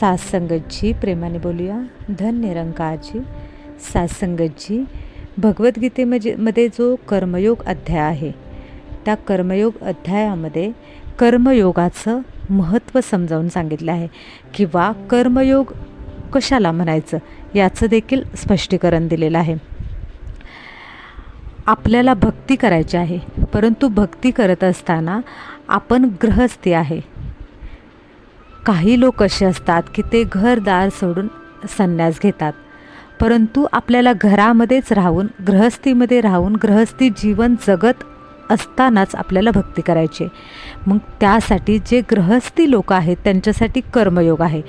सासंगतजी प्रेमाने बोलूया. धन निरंकारजी सासंगतजी. भगवद्गीतेमध्ये मध्ये जो कर्मयोग अध्याय आहे त्या कर्मयोग अध्यायामध्ये कर्मयोगाचं महत्त्व समजावून सांगितलं आहे. किंवा कर्मयोग कशाला म्हणायचं याचं देखील स्पष्टीकरण दिलेलं आहे. आपल्याला भक्ती करायची आहे परंतु भक्ती करत असताना आपण गृहस्थी आहे. काही लोक असे असतात की ते घरदार सोडून संन्यास घेतात. परंतु आपल्याला घरामध्येच राहून गृहस्थीमध्ये राहून गृहस्थी जीवन जगत असतानाच आपल्याला भक्ती करायची मग त्यासाठी जे गृहस्थी लोक आहेत त्यांच्यासाठी कर्मयोग आहे.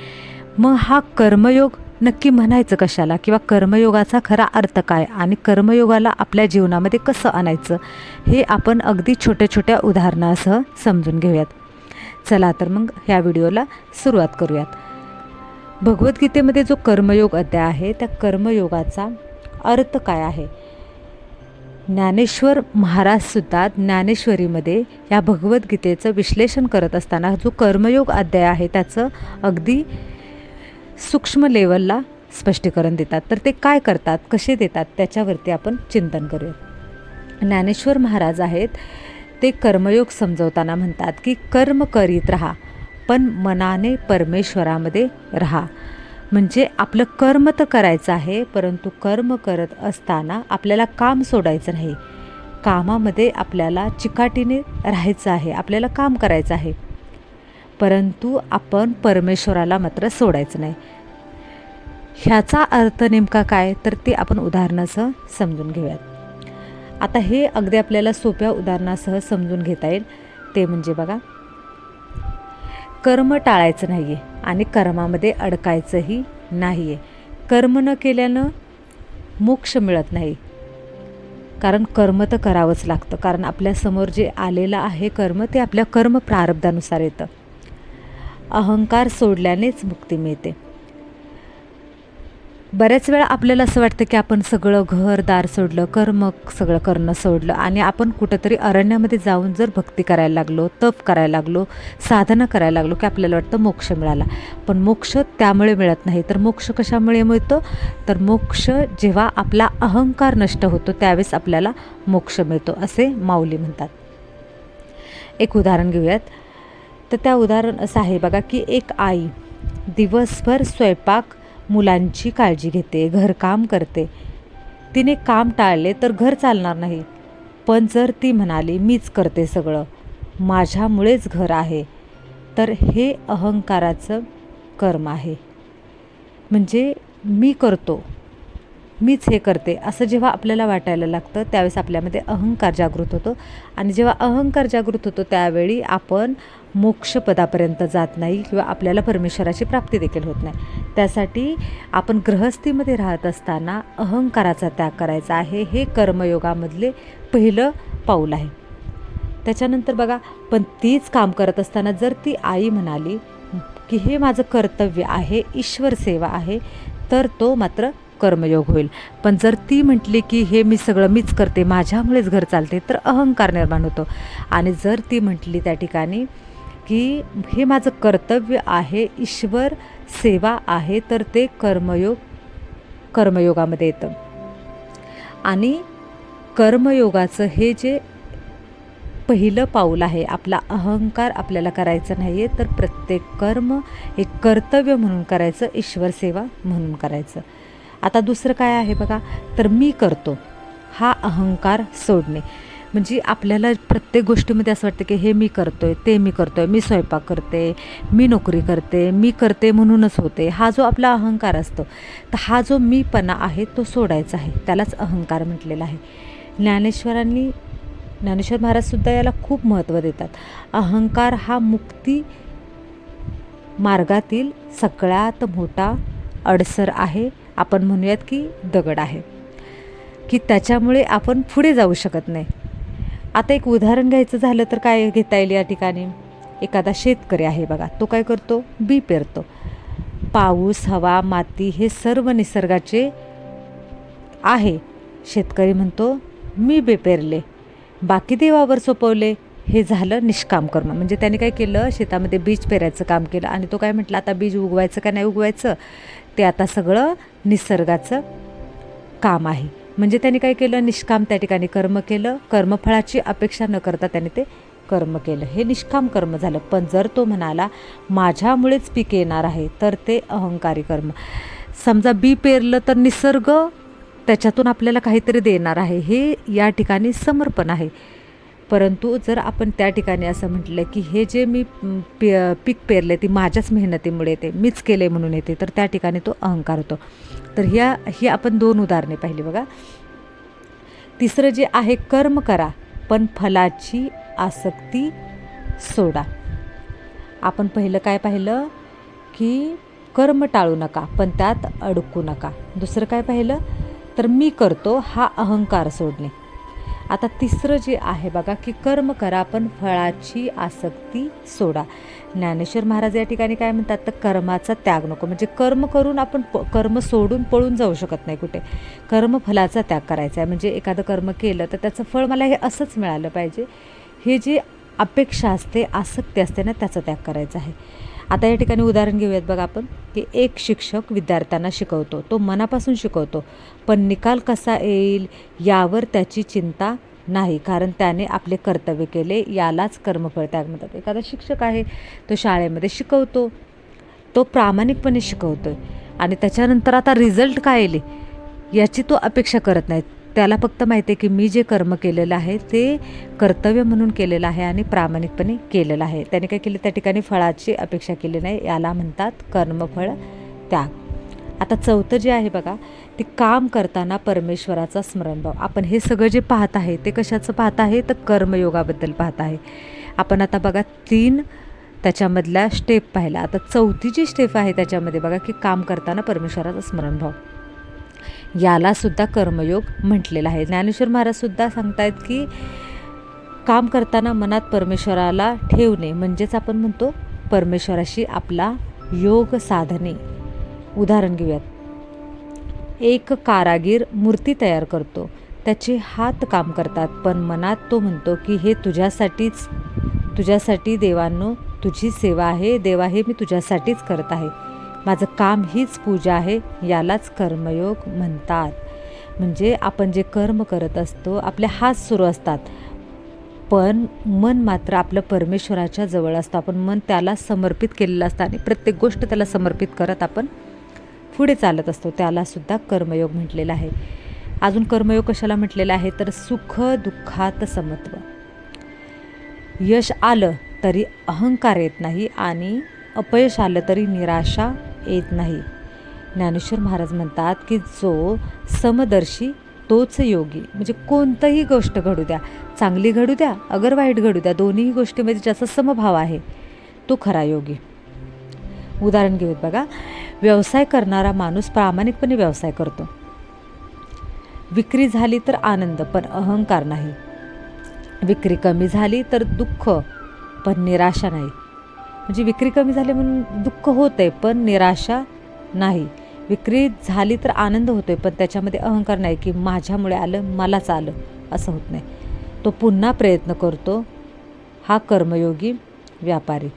मग हा कर्मयोग नक्की म्हणायचं कशाला? किंवा कर्मयोगाचा खरा अर्थ काय? आणि कर्मयोगाला आपल्या जीवनामध्ये कसं आणायचं? हे आपण अगदी छोट्या छोट्या उदाहरणासह समजून घेऊयात. चला तर मग ह्या व्हिडिओला सुरुवात करूयात. भगवद्गीतेमध्ये जो कर्मयोग अध्याय आहे त्या कर्मयोगाचा अर्थ काय आहे? ज्ञानेश्वर महाराजसुद्धा ज्ञानेश्वरीमध्ये या भगवद्गीतेचं विश्लेषण करत असताना जो कर्मयोग अध्याय आहे त्याचं अगदी सूक्ष्म लेवलला स्पष्टीकरण देतात. तर ते काय करतात कसे देतात त्याच्यावरती आपण चिंतन करूया ज्ञानेश्वर महाराज आहेत ते कर्मयोग समजवताना म्हणतात की कर्म करीत राहा पण मनाने परमेश्वरामध्ये राहा. म्हणजे आपलं कर्म तर करायचं आहे परंतु कर्म करत असताना आपल्याला काम सोडायचं नाही. कामामध्ये आपल्याला चिकाटीने राहायचं आहे आपल्याला काम करायचं आहे. परंतु आपण परमेश्वराला मात्र सोडायचं नाही. ह्याचा अर्थ नेमका काय? तर ते आपण उदाहरणाचं समजून घेऊयात. आता हे अगदी आपल्याला सोप्या उदाहरणासह समजून घेता येईल. ते म्हणजे बघा कर्म टाळायचं नाही आहे आणि कर्मामध्ये अडकायचंही नाही आहे कर्म न केल्यानं मोक्ष मिळत नाही. कारण कर्म तर करावंच लागतं. कारण आपल्यासमोर जे आलेलं आहे कर्म ते आपल्या कर्म प्रारब्धानुसार येतं. अहंकार सोडल्यानेच मुक्ती मिळते. बऱ्याच वेळा आपल्याला असं वाटतं की आपण सगळं घरदार सोडलं कर्म सगळं करणं सोडलं आणि आपण कुठंतरी अरण्यामध्ये जाऊन जर भक्ती करायला लागलो तप करायला लागलो साधना करायला लागलो की आपल्याला वाटतं मोक्ष मिळाला. पण मोक्ष त्यामुळे मिळत नाही. तर मोक्ष कशामुळे मिळतो? तर मोक्ष जेव्हा आपला अहंकार नष्ट होतो त्यावेळेस आपल्याला मोक्ष मिळतो असे माऊली म्हणतात. एक उदाहरण घेऊयात. तर त्या उदाहरण असं आहे बघा की एक आई दिवसभर स्वयंपाक मुलांची काळजी घेते घरकाम करते. तिने काम टाळले तर घर चालणार नाही. पण जर ती म्हणाली मीच करते सगळं. माझ्यामुळेच घर आहे. तर हे अहंकाराचं कर्म आहे. म्हणजे मी करतो. मीच हे करते. असं जेव्हा आपल्याला वाटायला लागतं त्यावेळेस आपल्यामध्ये अहंकार जागृत होतो. आणि जेव्हा अहंकार जागृत होतो त्यावेळी आपण मोक्षपदापर्यंत जात नाही किंवा आपल्याला परमेश्वराची प्राप्ती देखील होत नाही. त्यासाठी आपण गृहस्थीमध्ये राहत असताना अहंकाराचा त्याग करायचा आहे. हे कर्मयोगामधले पहिलं पाऊल आहे. त्याच्यानंतर बघा पण तीच काम करत असताना जर ती आई म्हणाली की हे माझं कर्तव्य आहे ईश्वर सेवा आहे तर तो मात्र कर्मयोग होईल. पण जर ती म्हटली की हे मी सगळं मीच करते माझ्यामुळेच घर चालते तर अहंकार निर्माण होतो. आणि जर ती म्हटली त्या ठिकाणी की हे माझं कर्तव्य आहे ईश्वर सेवा आहे तर ते कर्मयोग कर्मयोगामध्ये येतं. आणि कर्मयोगाचं हे जे पहिलं पाऊल आहे आपला अहंकार आपल्याला करायचं नाही आहे तर प्रत्येक कर्म हे कर्तव्य म्हणून करायचं ईश्वर सेवा म्हणून करायचं. आता दुसरं काय आहे बघा? तर मी करतो. हा अहंकार सोडणे. म्हणजे आपल्याला प्रत्येक गोष्टीमध्ये असं वाटतं की हे मी करतो आहे ते मी करतो आहे मी स्वयंपाक करते मी नोकरी करते मी करते म्हणूनच होते. हा जो आपला अहंकार असतो तर हा जो मीपणा आहे तो सोडायचा आहे. त्यालाच अहंकार म्हटलेला आहे. ज्ञानेश्वरांनी ज्ञानेश्वर महाराजसुद्धा याला खूप महत्त्व देतात. अहंकार हा मुक्ती मार्गातील सगळ्यात मोठा अडसर आहे. आपण म्हणूयात की दगड आहे. की त्याच्यामुळे आपण पुढे जाऊ शकत नाही. आता एक उदाहरण घ्यायचं झालं तर काय घेता येईल या ठिकाणी? एखादा शेतकरी आहे बघा तो काय करतो? बी पेरतो. पाऊस हवा माती हे सर्व निसर्गाचे आहे. शेतकरी म्हणतो मी बे पेरले. बाकी देवावर सोपवले. हे झालं निष्काम कर्म. म्हणजे त्याने काय केलं? शेतामध्ये बीज पेरायचं काम केलं आणि तो काय म्हटलं आता बीज उगवायचं का नाही उगवायचं? ते आता सगळं निसर्गाचं काम आहे. म्हणजे त्याने काय केलं? निष्काम त्या ठिकाणी कर्म केलं. कर्मफळाची अपेक्षा न करता त्याने ते कर्म केलं. हे निष्काम कर्म झालं. पण जर तो म्हणाला माझ्यामुळेच पीक येणार आहे तर ते अहंकारी कर्म. समजा बी पेरलं तर निसर्ग त्याच्यातून आपल्याला काहीतरी देणार आहे. हे या ठिकाणी समर्पण आहे. परंतु जर आपण त्या ठिकाणी असं म्हटलं की हे जे मी म, पीक पेरले ती माझ्याच मेहनतीमुळे येते मीच केले म्हणून येते तर त्या ठिकाणी तो अहंकार होतो. तर ह्या ही आपण दोन उदाहरणे पाहिली बघा. तिसरं जे आहे कर्म करा पण फलाची आसक्ती सोडा. आपण पहिलं काय पाहिलं? की कर्म टाळू नका पण त्यात अडकू नका. दुसरं काय पाहिलं? तर मी करतो हा अहंकार सोडणे. आता तिसरं जे आहे बघा की कर्म करा पण फळाची आसक्ती सोडा. ज्ञानेश्वर महाराज या ठिकाणी काय म्हणतात तर कर्माचा त्याग नको. म्हणजे कर्म करून आपण प कर्म सोडून पळून जाऊ शकत नाही कुठे. कर्मफलाचा त्याग करायचा आहे. म्हणजे एखादं कर्म केलं तर त्याचं फळ मला हे असंच मिळालं पाहिजे. हे जे अपेक्षा असते आसक्ती असते ना त्याचा त्याग करायचा आहे. आता या ठिकाणी उदाहरण घेऊयात बघा आपण की एक शिक्षक विद्यार्थ्यांना शिकवतो तो मनापासून शिकवतो पण निकाल कसा येईल यावर त्याची चिंता नाही कारण त्याने आपले कर्तव्य केले यालाच कर्मफळ त्याग म्हणतात. एखादा शिक्षक आहे तो शाळेमध्ये शिकवतो तो प्रामाणिकपणे शिकवतोय आणि त्याच्यानंतर आता रिझल्ट काय येईल याची तो अपेक्षा करत नाही. त्याला फक्त माहिती आहे की मी जे कर्म केलेलं आहे ते कर्तव्य म्हणून केलेलं आहे आणि प्रामाणिकपणे केलेलं आहे. त्याने काय केलं? त्या ठिकाणी फळाची अपेक्षा केली नाही. याला म्हणतात कर्मफळ त्याग. आता चौथं जे आहे बघा ते काम करताना परमेश्वराचा स्मरणभाव आपण हे सगळं जे पाहत आहे ते कशाचं पाहत आहे? तर कर्मयोगाबद्दल पाहत आहे. आपण आता बघा तीन त्याच्यामधल्या स्टेप पाहिला आता चौथी जी स्टेप आहे त्याच्यामध्ये बघा की काम करताना परमेश्वराचा स्मरणभाव यालासुद्धा कर्मयोग म्हटलेला आहे. ज्ञानेश्वर महाराजसुद्धा सांगतायत की काम करताना मनात परमेश्वराला ठेवणे म्हणजेच आपण म्हणतो परमेश्वराशी आपला योग साधने उदाहरण घेऊयात. एक कारागीर मूर्ती तयार करतो. त्याचे हात काम करतात पण मनात तो म्हणतो की हे तुझ्यासाठीच तुझ्यासाठी देवांनो तुझी सेवा आहे. देवा हे मी तुझ्यासाठीच करत आहे. माझं काम हीच पूजा आहे यालाच कर्मयोग म्हणतात. म्हणजे आपण जे कर्म करत असतो आपले हात सुरू असतात. पण मन मात्र आपलं परमेश्वराच्या जवळ असतं. आपण मन त्याला समर्पित केलेलं असतं आणि प्रत्येक गोष्ट त्याला समर्पित करत आपण पुढे चालत असतो. त्यालासुद्धा कर्मयोग म्हटलेला आहे. अजून कर्मयोग कशाला म्हटलेला आहे? तर सुख दुःखात समत्व. यश आलं तरी अहंकार येत नाही आणि अपयश आलं तरी निराशा येत नाही. ज्ञानेश्वर महाराज म्हणतात की जो समदर्शी तोच योगी. म्हणजे कोणतंही गोष्ट घडू द्या चांगली घडू द्या अगर वाईट घडू द्या दोन्ही गोष्टीमध्ये म्हणजे ज्याचा समभाव आहे तो खरा योगी. उदाहरण घेऊत बघा. व्यवसाय करणारा माणूस प्रामाणिकपणे व्यवसाय करतो. विक्री झाली तर आनंद पण अहंकार नाही. विक्री कमी झाली तर दुःख पण निराशा नाही. म्हणजे विक्री कमी झाली म्हणून दुःख होतं आहे पण निराशा नाही. विक्री झाली तर आनंद होतो आहे पण त्याच्यामध्ये अहंकार नाही की माझ्यामुळे आलं मलाच आलं असं होत नाही. तो पुन्हा प्रयत्न करतो. हा कर्मयोगी व्यापारी.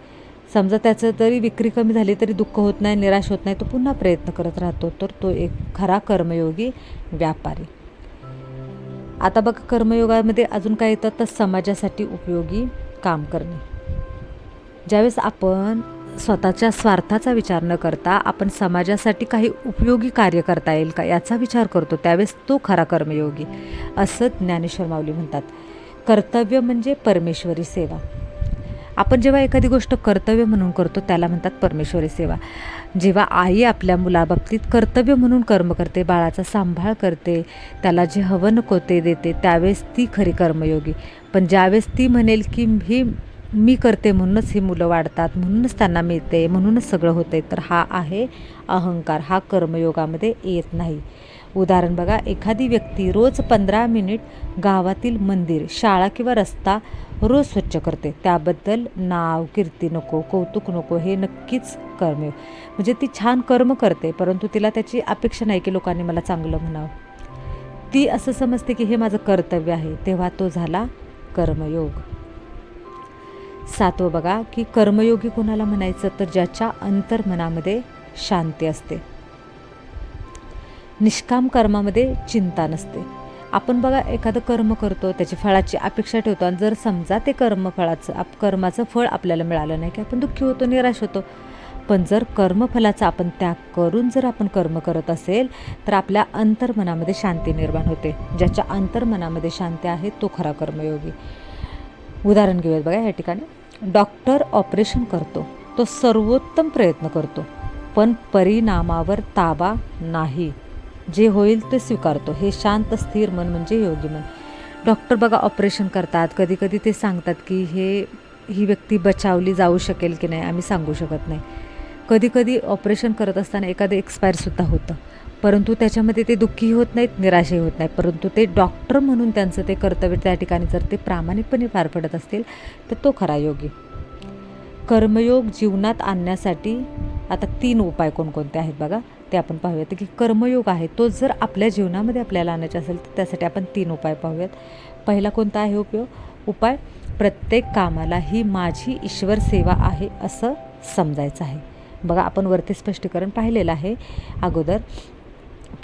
समजा त्याचं तरी विक्री कमी झाली तरी दुःख होत नाही निराश होत नाही तो पुन्हा प्रयत्न करत राहतो तर तो एक खरा कर्मयोगी व्यापारी. आता बघ कर्मयोगामध्ये अजून काय येतं? तर समाजासाठी उपयोगी काम करणे. ज्यावेळेस आपण स्वतःच्या स्वार्थाचा विचार न करता आपण समाजासाठी काही उपयोगी कार्य करता येईल का याचा विचार करतो त्यावेळेस तो खरा कर्मयोगी. असं ज्ञानेश्वर माऊली म्हणतात. कर्तव्य म्हणजे परमेश्वरी सेवा. आपण जेव्हा एखादी गोष्ट कर्तव्य म्हणून करतो त्याला म्हणतात परमेश्वरी सेवा. जेव्हा आई आपल्या मुलाबाबतीत कर्तव्य म्हणून कर्म करते बाळाचा सांभाळ करते त्याला जे हवं नको ते देते त्यावेळेस ती खरी कर्मयोगी. पण ज्यावेळेस ती म्हणेल की ही मी करते म्हणूनच ही मुलं वाढतात म्हणूनच त्यांना मिळते म्हणूनच सगळं होते तर हा आहे अहंकार. हा कर्मयोगामध्ये येत नाही. उदाहरण बघा एखादी व्यक्ती रोज पंधरा मिनिट गावातील मंदिर शाळा किंवा रस्ता रोज स्वच्छ करते. त्याबद्दल नाव कीर्ती नको कौतुक नको हे नक्कीच कर्मयोग. म्हणजे ती छान कर्म करते परंतु तिला त्याची अपेक्षा नाही की लोकांनी मला चांगलं म्हणावं. ती असं समजते की हे माझं कर्तव्य आहे तेव्हा तो झाला कर्मयोग. सातवं बघा की कर्मयोगी कोणाला म्हणायचं तर ज्याच्या अंतर्मनामध्ये शांती असते. निष्काम कर्मामध्ये चिंता नसते. आपण बघा एखादं कर्म करतो त्याची फळाची अपेक्षा ठेवतो आणि जर समजा ते कर्मफळाचं आप कर्माचं फळ आपल्याला मिळालं नाही की आपण दुःखी होतो निराश होतो. पण जर कर्मफलाचा आपण त्याग करून जर आपण कर्म करत असेल तर आपल्या अंतर्मनामध्ये शांती निर्माण होते. ज्याच्या अंतर्मनामध्ये शांती आहे तो खरा कर्मयोगी. उदाहरण घेऊयात बघा या ठिकाणी. डॉक्टर ऑपरेशन करतो. तो सर्वोत्तम प्रयत्न करतो. पण परिणामावर ताबा नाही. जे होईल ते स्वीकारतो. हे शांत स्थिर मन म्हणजे योगी मन. डॉक्टर बघा ऑपरेशन करतात. कधी कधी ते सांगतात की हे ही व्यक्ती बचावली जाऊ शकेल की नाही आम्ही सांगू शकत नाही. कधी कधी ऑपरेशन करत असताना एखादं एक्सपायरसुद्धा होतं. परंतु त्याच्यामध्ये ते दुःखी होत नाहीत निराशही होत नाही परंतु ते डॉक्टर म्हणून त्यांचं ते कर्तव्य त्या ठिकाणी जर ते प्रामाणिकपणे पार पडत असतील तर तो खरा योगी. कर्मयोग जीवनात आणण्यासाठी आता तीन उपाय कोणकोणते आहेत बघा. ते आपण पाहूयात की कर्मयोग आहे तो जर आपल्या जीवनामध्ये आपल्याला आणायचा असेल तर त्यासाठी आपण तीन उपाय पाहूयात. पहिला कोणता आहे उपयोग उपाय? प्रत्येक कामाला ही माझी ईश्वर सेवा आहे असं समजायचं आहे. बघा आपण वरती स्पष्टीकरण पाहिलेलं आहे अगोदर.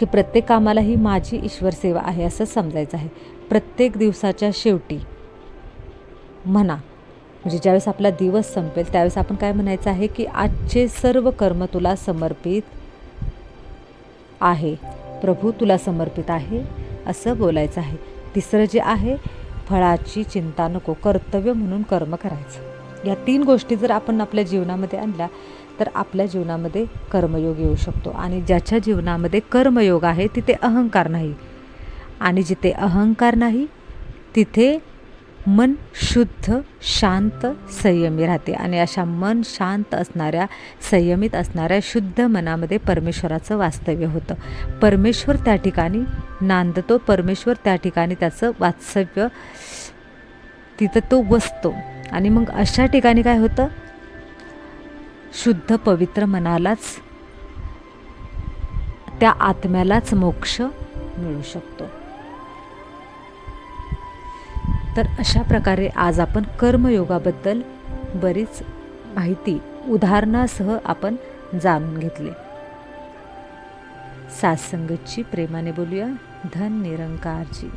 की प्रत्येक कामाला ही माझी ईश्वर सेवा आहे असं समजायचं आहे. प्रत्येक दिवसाच्या शेवटी म्हणा. म्हणजे ज्यावेळेस आपला दिवस संपेल त्यावेळेस आपण काय म्हणायचं आहे की आजचे सर्व कर्म तुला समर्पित आहे. प्रभू तुला समर्पित आहे असं बोलायचं आहे. तिसरं जे आहे फळाची चिंता नको कर्तव्य म्हणून कर्म करायचं. या तीन गोष्टी जर आपण आपल्या जीवनामध्ये आणल्या तर आपल्या जीवनामध्ये कर्मयोग येऊ शकतो. आणि ज्याच्या जीवनामध्ये कर्मयोग आहे तिथे अहंकार नाही. आणि जिथे अहंकार नाही तिथे मन शुद्ध शांत संयमी राहते. आणि अशा मन शांत असणाऱ्या संयमित असणाऱ्या शुद्ध मनामध्ये परमेश्वराचं वास्तव्य होतं. परमेश्वर त्या ठिकाणी नांदतो. परमेश्वर त्या ठिकाणी त्याचं वास्तव्य तिथं तो वसतो. आणि मग अशा ठिकाणी काय होतं? शुद्ध पवित्र मनालाच त्या आत्म्यालाच मोक्ष मिळू शकतो. तर अशा प्रकारे आज आपण कर्मयोगाबद्दल बरीच माहिती उदाहरणासह आपण जाणून घेतले. सासंगतची प्रेमाने बोलूया. धन निरंकारची.